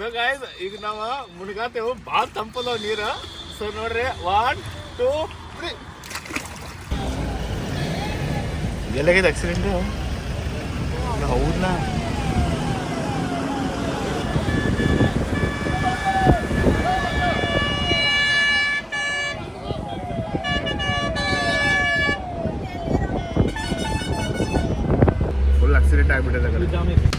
So guys ಈಗ ನಾವು ಮುಳುಗಾತೇವು ಭಾಳ ತಂಪಲ್ಲ ನೀರು. ಸೊ ನೋಡ್ರಿ ಒನ್ ಟೂ ತ್ರೀ ಎಲ್ಲಾಗಿದೆ ಆಕ್ಸಿಡೆಂಟ್ ಹೌದಾ ಫುಲ್ ಆಕ್ಸಿಡೆಂಟ್ ಆಗಿಬಿಟ್ಟಿದೆ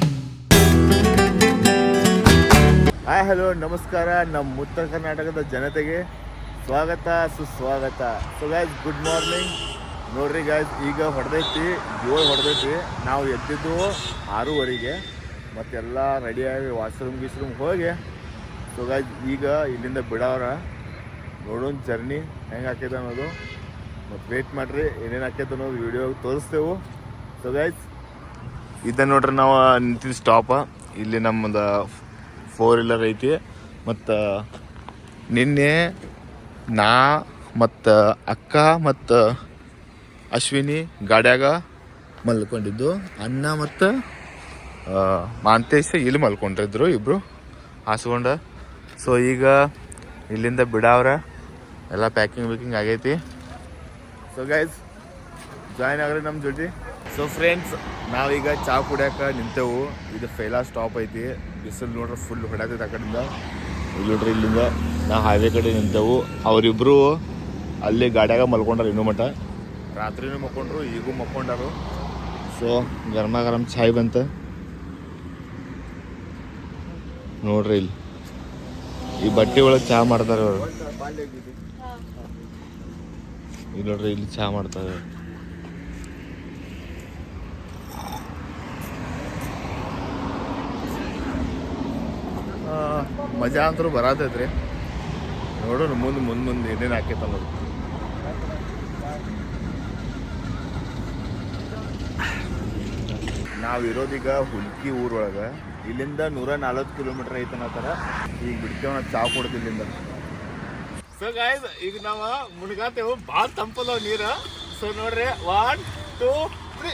ಹಾಯ್ ಹಲೋ ನಮಸ್ಕಾರ. ನಮ್ಮ ಉತ್ತರ ಕರ್ನಾಟಕದ ಜನತೆಗೆ ಸ್ವಾಗತ, ಸುಸ್ವಾಗತ. ಸೊ ಗಾಯ್ಸ್ ಗುಡ್ ಮಾರ್ನಿಂಗ್ ನೋಡ್ರಿ ಗಾಯ್ಸ್ ಈಗ ಹೊಡೆದೈತಿ, ಜೋರು ಹೊಡೆದೈತಿ. ನಾವು ಎದ್ದಿದ್ದು ಆರೂವರೆಗೆ. ಮತ್ತೆಲ್ಲ ರೆಡಿಯಾಗಿ ವಾಶ್ರೂಮ್ ಗೀಶ್ರೂಮ್ ಹೋಗಿ. ಸೊ ಗಾಯ್ಸ್ ಈಗ ಇಲ್ಲಿಂದ ಬಿಡೋರ. ನೋಡೋಣ ಜರ್ನಿ ಹೆಂಗೆ ಆಕೈತೆ ಅನ್ನೋದು. ಮತ್ತು ವೇಟ್ ಮಾಡಿರಿ, ಏನೇನು ಹಾಕೈತೆ ಅನ್ನೋದು ವಿಡಿಯೋ ತೋರಿಸ್ತೇವೆ. ಸೊ ಗಾಯ್ಸ್ ಇದ ನೋಡ್ರಿ ನಾವು ನಿಂತಿದ್ದ ಸ್ಟಾಪ ಇಲ್ಲಿ ನಮ್ಮದು ಫೋರ್ ವೀಲರ್ ಐತಿ. ಮತ್ತು ನಿನ್ನೆ ನಾ ಮತ್ತು ಅಕ್ಕ ಮತ್ತು ಅಶ್ವಿನಿ ಗಾಡ್ಯಾಗ ಮಲ್ಕೊಂಡಿದ್ದು. ಅಣ್ಣ ಮತ್ತು ಮಾಂತೇಶ ಇಲ್ಲಿ ಮಲ್ಕೊಂಡಿದ್ರು ಇಬ್ಬರು ಹಾಸ್ಕೊಂಡ. ಸೊ ಈಗ ಇಲ್ಲಿಂದ ಬಿಡಾವ್ರ. ಎಲ್ಲ ಪ್ಯಾಕಿಂಗ್ ವ್ಯಾಕಿಂಗ್ ಆಗೈತಿ. ಸೊ ಗೈಸ್ ಜಾಯ್ನ್ ಆಗ್ರಿ ನಮ್ಮ ಜೊತೆ. ಸೊ ಫ್ರೆಂಡ್ಸ್ ನಾವೀಗ ಚಾ ಕುಡಿಯಾಕ ನಿಂತೆವು. ಇದು ಫೈಲಾ ಸ್ಟಾಪ್ ಐತಿ. ಬಿಸಿಲು ನೋಡ್ರಿ ಫುಲ್ ಹೊಡ್ಯಾತೈತೆ ಆ ಕಡೆಯಿಂದ. ಇಲ್ಲಿ ನೋಡ್ರಿ ಇಲ್ಲಿಂದ ನಾ ಹೈವೇ ಕಡೆ ನಿಂತೆವು. ಅವರಿಬ್ರು ಅಲ್ಲಿ ಗಾಡಿಯಾಗ ಮಲ್ಕೊಂಡಾರ ಇನ್ನೂ ಮಠ. ರಾತ್ರಿನೂ ಮಕ್ಕೊಂಡ್ರು ಈಗೂ ಮಲ್ಕೊಂಡಾರು. ಸೊ ಗರಮ ಗರಮ್ ಚಾಯ್ ಬಂತ. ನೋಡ್ರಿ ಇಲ್ಲಿ. ಈ ಬಟ್ಟೆ ಒಳಗೆ ಚಹಾ ಮಾಡ್ತಾರೆ ಅವರು ಇಲ್ಲಿ ನೋಡ್ರಿ ಇಲ್ಲಿ ಚಹಾ ಮಾಡ್ತಾರೆ ಮಜಾ ಅಂತೂ ಬರತೈತ್ರಿ. ನೋಡೋಣ ಮುಂದೆ ಮುಂದೆ ಮುಂದೆ ಏನೇನು ಹಾಕೈತೆ ಅನ್ನೋದು ನಾವಿರೋದೀಗ ಹುಲ್ಕಿ ಊರೊಳಗೆ. ಇಲ್ಲಿಂದ ನೂರ ನಲ್ವತ್ತು ಕಿಲೋಮೀಟರ್ ಐತೆ ಅನ್ನೋ ಈಗ ಬಿಡ್ತೇವೆ ನಾವು ಚಾ ಕೊಡ್ತೀವಿ ಇಲ್ಲಿಂದ. ಸೊ ಗಾಯ್ಸ್ ಈಗ ನಾವು ಮುಣಗಾತೇವು. ಭಾಳ ತಂಪಲ್ಲ ನೀರು. ಸೊ ನೋಡ್ರಿ one two three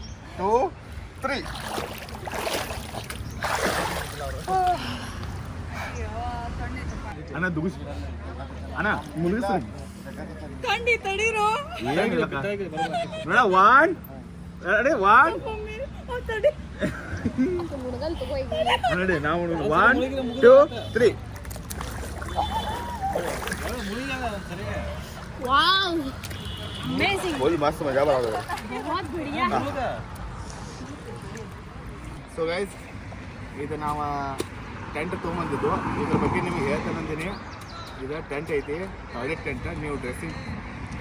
two three ಅಣ್ಣ ದುಗಿಸ್ ಅಣ್ಣ ಮುಳುಗಿಸ್ರಿ ठंडी तड़ी रो ನೋಡ ಒನ್ ರೆಡಿ ಒನ್ ನೋಡಿ ನಾವು one two three wow amazing full ಮಸ್ತ್ ಮಜಾ ಬರೋದು बहुत बढ़िया ಸೊ ಗೈಸ್ ಇದು ನಾವು ಟೆಂಟ್ ತೊಗೊಂಬಂದಿದ್ದು. ಇದ್ರ ಬಗ್ಗೆ ನಿಮಗೆ ಹೇಳ್ತಾನಂದಿನಿ ಇದು ಟೆಂಟ್ ಐತಿ ಟಾಯ್ಲೆಟ್ ಟೆಂಟ್ ನೀವು ಡ್ರೆಸ್ಸಿಂಗ್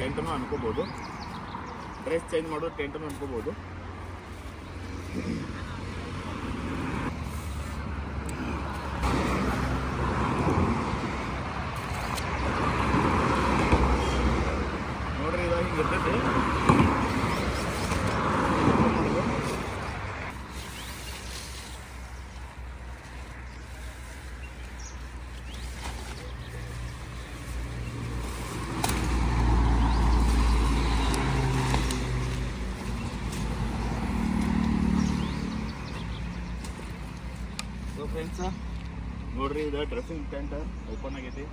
ಟೆಂಟನ್ನು ಅನ್ಕೋಬೋದು. ಡ್ರೆಸ್ ಚೇಂಜ್ ಮಾಡೋ ಟೆಂಟನ್ನು ಅನ್ಕೋಬೋದು ನೋಡ್ರಿ ಇವಾಗ ಹಿಂಗೆ ಇರ್ತೈತಿ ಸೊ ಫ್ರೆಂಡ್ಸ ನೋಡ್ರಿ, ಇದು ಡ್ರೆಸ್ಸಿಂಗ್ ಟೆಂಟ್ ಓಪನ್ ಆಗೈತಿ.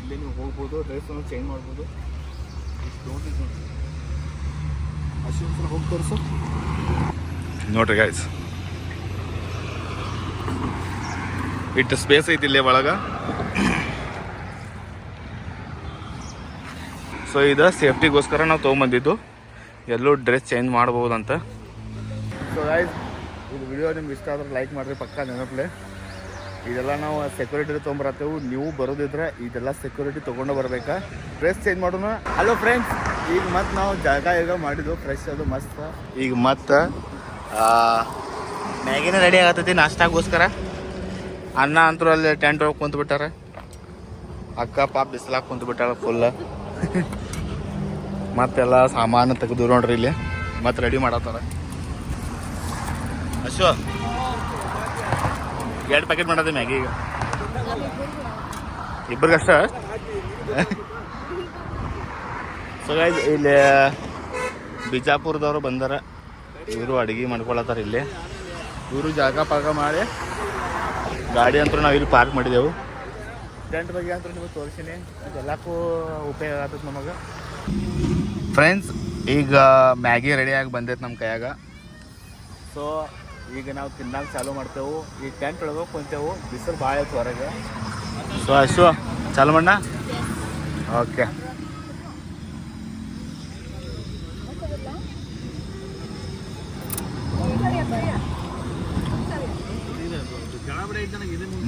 ಇಲ್ಲಿ ನೀವು ಹೋಗ್ಬೋದು ಡ್ರೆಸ್ ಚೇಂಜ್ ಮಾಡ್ಬೋದು. ಅಶ್ವಿನ್ ಹೋಗಿ ತೋರಿಸು. ನೋಡ್ರಿ ಗಾಯ್ಸ್ ಇಟ್ಟು ಸ್ಪೇಸ್ ಐತಿ ಇಲ್ಲೇ ಒಳಗ. ಸೊ ಇದು ಸೇಫ್ಟಿಗೋಸ್ಕರ ನಾವು ತೊಗೊಂಬಂದಿದ್ದು. ಎಲ್ಲೂ ಡ್ರೆಸ್ ಚೇಂಜ್ ಮಾಡ್ಬೋದಂತ. ಸೊ ಗಾಯ್ಸ್ ಇದು ವಿಡಿಯೋ ನಿಮ್ಗೆ ಇಷ್ಟ ಆದ್ರೆ ಲೈಕ್ ಮಾಡಿರಿ ಪಕ್ಕ ನೆನಪಲೆ. ಇದೆಲ್ಲ ನಾವು ಸೆಕ್ಯೂರಿಟಿ ತೊಗೊಂಬರತ್ತೇವು. ನೀವು ಬರೋದಿದ್ರೆ ಇದೆಲ್ಲ ಸೆಕ್ಯೂರಿಟಿ ತೊಗೊಂಡು ಬರಬೇಕಾ? ಡ್ರೆಸ್ ಚೇಂಜ್ ಮಾಡೋಣ. ಹಲೋ ಫ್ರೆಂಡ್ಸ್ ಈಗ ಮತ್ತೆ ನಾವು ಜಾಗ ಈಗ ಮಾಡಿದ್ವು ಫ್ರೆಶ್ ಅದು ಮಸ್ತ್. ಈಗ ಮತ್ತೆ ಮ್ಯಾಗಿನ ರೆಡಿ ಆಗತ್ತೈತಿ ನಾಷ್ಟಾಗೋಸ್ಕರ. ಅನ್ನ ಅಂತೂ ಅಲ್ಲಿ ಟೆಂಟ್ ಒಳಗೆ ಕುಂತು ಬಿಟ್ಟಾರ ಅಕ್ಕ ಪಾಪ ಬಿಸಿಲಾಗ ಕುಂತು ಬಿಟ್ಟಾರ ಮತ್ತೆಲ್ಲ ಸಾಮಾನು ತೆಗೆದು ನೋಡ್ರಿ ಇಲ್ಲಿ. ಮತ್ತೆ ರೆಡಿ ಮಾಡತ್ತಾರ. ಅಶ್ವ. ಎರಡು ಪ್ಯಾಕೆಟ್ ಮಾಡೋದೇ ಮ್ಯಾಗಿ ಈಗ. ಇಬ್ಬರಿಗಷ್ಟ? ಸೊ ಇಲ್ಲಿ ಬಿಜಾಪುರದವರು ಬಂದಾರ. ಇವರು ಅಡುಗೆ ಮಾಡ್ಕೊಳತ್ತಾರ ಇಲ್ಲಿ. ಇವರು ಜಾಗ ಪಾಗ ಮಾಡಿ ಗಾಡಿ ಅಂತೂ ನಾವು ಇಲ್ಲಿ ಪಾರ್ಕ್ ಮಾಡಿದೆವು. ಟೆಂಟ್ ಬಗ್ಗೆ ಅಂದ್ರೆ ನಿಮಗೆ ತೋರಿಸಿನಿ. ಇದೆಲ್ಲಕ್ಕೂ ಉಪಯೋಗ ಆಗ್ತದೆ ನಮಗೆ. ಫ್ರೆಂಡ್ಸ್ ಈಗ ಮ್ಯಾಗಿ ರೆಡಿಯಾಗಿ ಬಂದೈತೆ ನಮ್ಮ ಕೈಯಾಗ. ಸೊ ಈಗ ನಾವು ತಿನ್ನಾಗ ಚಾಲೂ ಮಾಡ್ತೇವೆ. ಈ ಟೆಂಟ್ ಒಳಗೆ ಕುಂತೇವು. ಬಿಸಿಲು ಭಾಳ ಆಯ್ತು ಹೊರಗೆ. ಸೊ ಅಶ್ವ ಚಾಲು ಮಣ್ಣ ಓಕೆ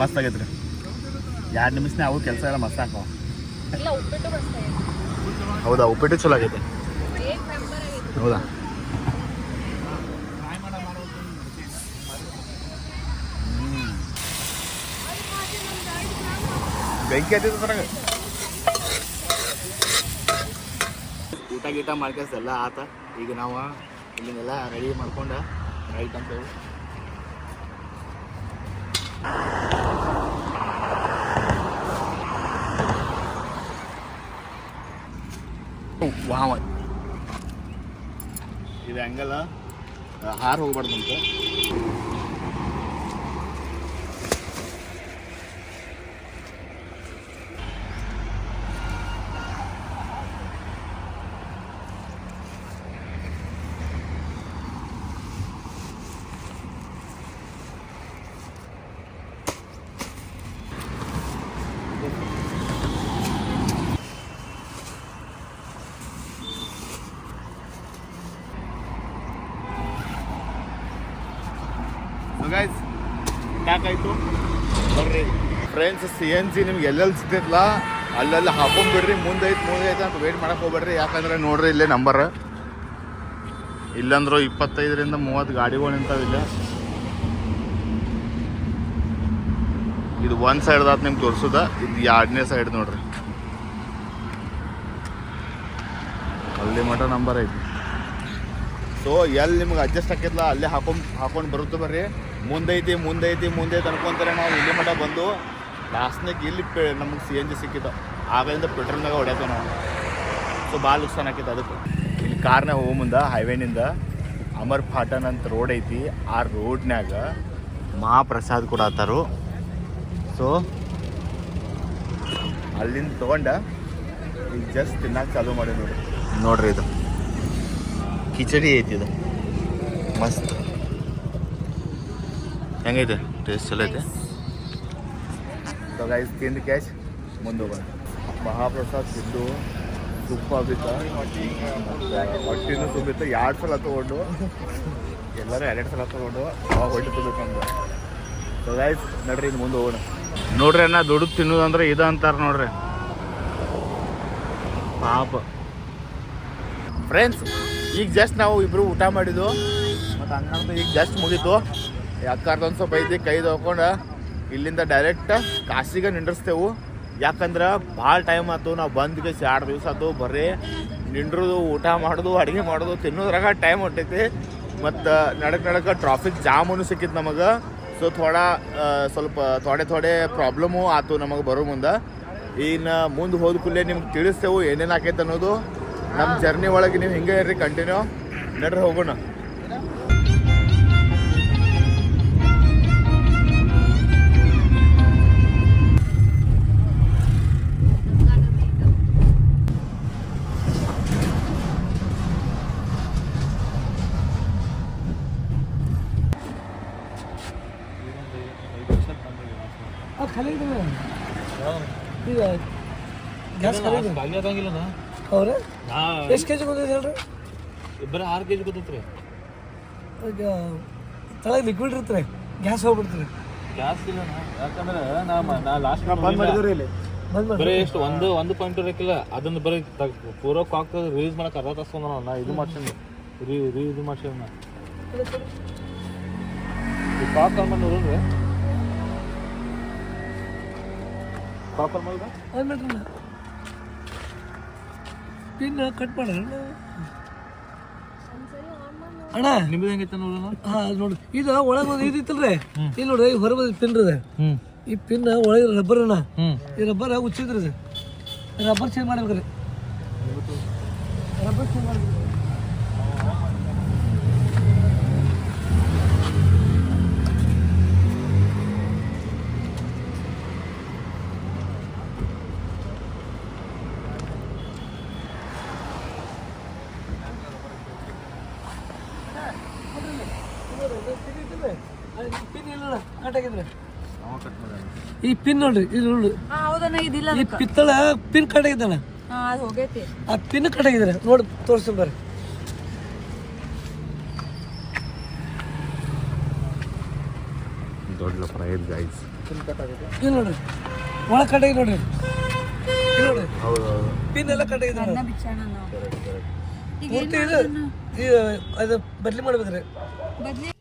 ಮಸ್ತ್ ಆಗೈತ್ರಿ ಎರಡು ನಿಮಿಷನೇ ಅವು ಕೆಲಸ ಎಲ್ಲ ಮಸ್ತ್ ಹಾಕೋ ಹೌದಾ ಉಪ್ಪಿಟ್ಟು ಚಲೋ ಆಗೈತೆ. ಹೌದಾ? ಬೆಂಕಿ ಹತ್ತಿದ ಹೊರಗೆ ಊಟ ಗೀಟ ಮಾಡ್ಕೆಸ್ ಎಲ್ಲ ಆತ. ಈಗ ನಾವು ಇಲ್ಲಿಂದೆಲ್ಲ ರೆಡಿ ಮಾಡ್ಕೊಂಡು ರೈಟ್ ಅಂತೇವೆ ವಾವ. ಇದು ಹೆಂಗಲ್ಲ ಹಾರು ಹೋಗ್ಬಾರ್ದು ಸೊ ಗೈಸ್ ಬರ್ರಿ. ಫ್ರೆಂಡ್ಸ್ ಸಿ ಎನ್ ಜಿ ನಿಮ್ಗೆ ಎಲ್ಲೆಲ್ಲಿ ಸಿಗ್ತಿತ್ತಲ್ಲ ಅಲ್ಲೆಲ್ಲ ಹಾಕೊಂಡ್ಬಿಡ್ರಿ ಮುಂದೆ ಐತೆ ಮುಂದೆ ಐತೆ ಅಂತ ವೇಟ್ ಮಾಡಕ್ ಹೋಗ್ಬೇಡ್ರಿ. ಯಾಕಂದ್ರೆ ನೋಡ್ರಿ ಇಲ್ಲೇ ನಂಬರ್ ಇಲ್ಲಂದ್ರೆ ಇಪ್ಪತ್ತೈದರಿಂದ ಮೂವತ್ತು ಗಾಡಿಗಳು ನಿಂತಾವಿಲ್ಲ ಇದು ಒಂದು ಸೈಡ್ದಾತ್ ನಿಮ್ಗೆ ತೋರಿಸೋದ, ಇದು ಎರಡನೇ ಸೈಡ್ ನೋಡ್ರಿ. ಅಲ್ಲಿ ಮಟ ನಂಬರ್ ಐತಿ. ಸೊ ಎಲ್ಲಿ ನಿಮ್ಗೆ ಅಡ್ಜಸ್ಟ್ ಆಕೈತಲ್ಲ ಅಲ್ಲೇ ಹಾಕೊಂಡ್, ಹಾಕೊಂಡು ಬರುತ್ತೆ ಬರ್ರಿ. ಮುಂದೈತಿ ಮುಂದೈತಿ, ಮುಂದೆ ಅನ್ಕೊಂತಾರೆ ನಾವು. ಇಲ್ಲಿ ಮಟ್ಟ ಬಂದು ಲಾಸ್ಟ್ನಾಗ ಇಲ್ಲಿ ಪೆ ನಮಗೆ ಸಿ ಎನ್ ಜಿ ಸಿಕ್ಕಿತ್ತು. ಆಗಲಿಂದ ಪೆಟ್ರೋಲ್ನಾಗ ಹೊಡ್ಯಾತೇವೆ ನಾವು. ಸೊ ಭಾಳ ನುಕ್ಸಾನ್ ಆಕೈತೆ ಅದಕ್ಕೆ. ಇಲ್ಲಿ ಕಾರ್ನಾಗ ಹೋಗೋ ಮುಂದೆ ಹೈವೇನಿಂದ ಅಮರ್ ಫಾಟನ್ ಅಂತ ರೋಡ್ ಐತಿ. ಆ ರೋಡ್ನಾಗ ಮಹಾಪ್ರಸಾದ್ ಕೊಡತ್ತಾರು ಸೊ ಅಲ್ಲಿಂದ ತೊಗೊಂಡ ಈಗ ಜಸ್ಟ್ ತಿನ್ನಕ್ಕೆ ಚಾಲೂ ಮಾಡಿ ನೋಡ್ರಿ. ನೋಡ್ರಿ ಇದು. ಕಿಚಡಿ ಐತಿ ಇದು. ಮಸ್ತ್. ಹೆಂಗೈತೆ? ಟೇಸ್ಟ್ ಚಲೋ ಐತೆ? ಗೈಸ್ ತಿಂದು ಕ್ಯಾಶ್ ಮುಂದೆ ಹೋಗೋಣ ಮಹಾಪ್ರಸಾದ್ ತಿಂದು ತುಪ್ಪ ಬಿತ್ತ ಹೊಟ್ಟಿನೂ ತುಂಬಿತ್ತು. ಎರಡು ಸಲ ತೊಗೊಂಡು. ಎಲ್ಲರೂ ಎರಡು ಸಲ ತೊಗೊಂಡು ಅವಾಗ ಹೊಟ್ಟೆ ತುಂಬಬೇಕಂದ್ರೆ ಸೊ ಗೈಸ್ ನಡ್ರಿ ಇನ್ನು ಮುಂದೆ ಹೋಗೋಣ ನೋಡ್ರಿ ಅಣ್ಣ ದುಡ್ಡು ತಿನ್ನೋದು ಅಂದ್ರೆ ಇದು ಅಂತಾರೆ ನೋಡ್ರಿ. ಪಾಪ. ಫ್ರೆಂಡ್ಸ್ ಈಗ ಜಸ್ಟ್ ನಾವು ಇಬ್ಬರು ಊಟ ಮಾಡಿದ್ದು. ಮತ್ತು ಹಂಗಂತ ಈಗ ಜಸ್ಟ್ ಮುಗೀತು. ಯಾಕಂದ್ರೆ ಸ್ವಲ್ಪ ಐತಿ ಕೈ ತೊಗೊಂಡು ಇಲ್ಲಿಂದ ಡೈರೆಕ್ಟ್ ಕಾಶಿಗೆ ನಿಂಡಿಸ್ತೇವು ಯಾಕಂದ್ರೆ ಭಾಳ ಟೈಮ್ ಆಯ್ತು ನಾವು ಬಂದ್ಗೆ ಎರಡು ದಿವಸ ಆಯ್ತು ಬರೀ ನಿಂಡ್ರದು ಊಟ ಮಾಡೋದು, ಅಡುಗೆ ಮಾಡೋದು, ತಿನ್ನೋದ್ರಾಗ ಟೈಮ್ ಹೊಟ್ಟೈತಿ ಮತ್ತು ನಡಕ್ ನಡಕ ಟ್ರಾಫಿಕ್ ಜಾಮೂನು ಸಿಕ್ಕಿತ್ತು ನಮಗೆ. ಸೊ ಥೋಡ ಸ್ವಲ್ಪ ಥೋಡೆ ಥೋಡೆ ಪ್ರಾಬ್ಲಮು ಆಯ್ತು ನಮಗೆ ಬರೋ ಮುಂದೆ. ಇನ್ನು ಮುಂದೆ ಹೋದ ಕೂಡಲೇ ನಿಮ್ಗೆ ತಿಳಿಸ್ತೇವೆ ಏನೇನು ಆಕೈತೆ ಅನ್ನೋದು. ನಮ್ಮ ಜರ್ನಿ ಒಳಗೆ ನೀವು ಹಿಂಗೆ ಇರ್ರಿ ಕಂಟಿನ್ಯೂ ನಡ್ರಿ ಹೋಗೋಣ. ಈಗ ಗ್ಯಾಸ್ ಖಾಲಿ ಖಾಲಿ ಆಗಂಗಿಲ್ಲ ಅವ್ರೆ ಎಷ್ಟು ಕೆ ಜಿ ಬಂದಿದೆ ಹೇಳ್ರಿ ಇಬ್ಬರ ಆರು ಕೆ ಜಿ ಗೊತ್ತೈತ್ರಿ ಈಗ ತಳಗೆ ಲಿಕ್ವಿಡ್ ಇರ್ತಾರೆ ಗ್ಯಾಸ್ ಹೋಗ್ಬಿಡ್ತೀರಿ ಗ್ಯಾಸ್ ಇಲ್ಲ ಯಾಕಂದ್ರೆ ನಾ ನಾ ಲಾಸ್ಟ್ ಬಂದ್ ಮಾಡಿದ್ರಿ ಇಲ್ಲಿ ಬರೀ ಎಷ್ಟು ಒಂದು ಒಂದು ಪಾಯಿಂಟ್ ಇರಕ್ಕಿಲ್ಲ ಅದನ್ನ ಬರೀ ಪೂರ ಕಾಕ್ ರಿಲೀಸ್ ಮಾಡಕ್ಕೆ ಅರ್ಧ ತಾಸು ನಾ ಇದು ಮಾಡ್ಸೀನಿ ರೀ ರೀ ಇದು ಮಾಡ್ಸೀನಿ ನಾ ಈ ಕಾಕ್ ಅಮ್ಮ ನೋಡ್ರಿ ಅಮ್ಮ ಬಂದ್ ಮಾಡ್ರಣ್ಣ ಪಿನ್ ಕಟ್ ಮಾಡ. ಅಣ್ಣ. ನಿಮ್ದು ಹೆಂಗೈತೆ ನೋಡೋಣ ಹಾ ನೋಡಿ ನೋಡು. ಇದು ಒಳಗೆ ಒಂದು ಇದಿತ್ತಲ್ರಿ ಇಲ್ಲಿ ನೋಡ್ರಿ ಈ ಹೊರಗೆ ಒಂದು ಪಿನ್ ಇದೆ ಈ ಪಿನ್ ಒಳಗೆ ರಬ್ಬರ್ ಅಣ್ಣ. ಈ ರಬ್ಬರ್ ಉಚ್ಚಿದ್ರಿ ರಬ್ಬರ್ ಚೇಂಜ್ ಮಾಡ್ಬೇಕ್ರಿ. ರಬ್ಬರ್ ಚೇಂಜ್ ಮಾಡ್ಬೇಕು ಪಿನ್ ಈ ಪಿನ್ ನೋಡ್ರಿ ಇದು ನೋಡ್ರಿ ಹಾ ಹೌದಣ್ಣ ಇದಿಲ್ಲ ಈ ಪಿತ್ತಳ ಪಿನ್ ಕಟ್ ಆಗಿದ್ದಾನೆ. ಹೋಗೈತಿ. ಆ ಪಿನ್ ಕಟ್ ಆಗಿದ್ರೆ ನೋಡಿ ತೋರಿಸ್ತೀನಿ ಬರ್ರಿ. ದೊಡ್ಡ ಪ್ರೈಸ್ ಗೈಸ್ ಇಲ್ಲಿ ನೋಡ್ರಿ. ಒಳ ಕಟ್ ಆಗಿ ನೋಡ್ರಿ. ನೋಡ್ರಿ. ಹೌದು ಹೌದು. ಪಿನ್ ಎಲ್ಲ ಪೂರ್ತಿ ಇದು ಇದು ಅದು ಬದ್ಲಿ ಮಾಡ್ಬೇಕ್ರಿ. ಬದ್ಲಿ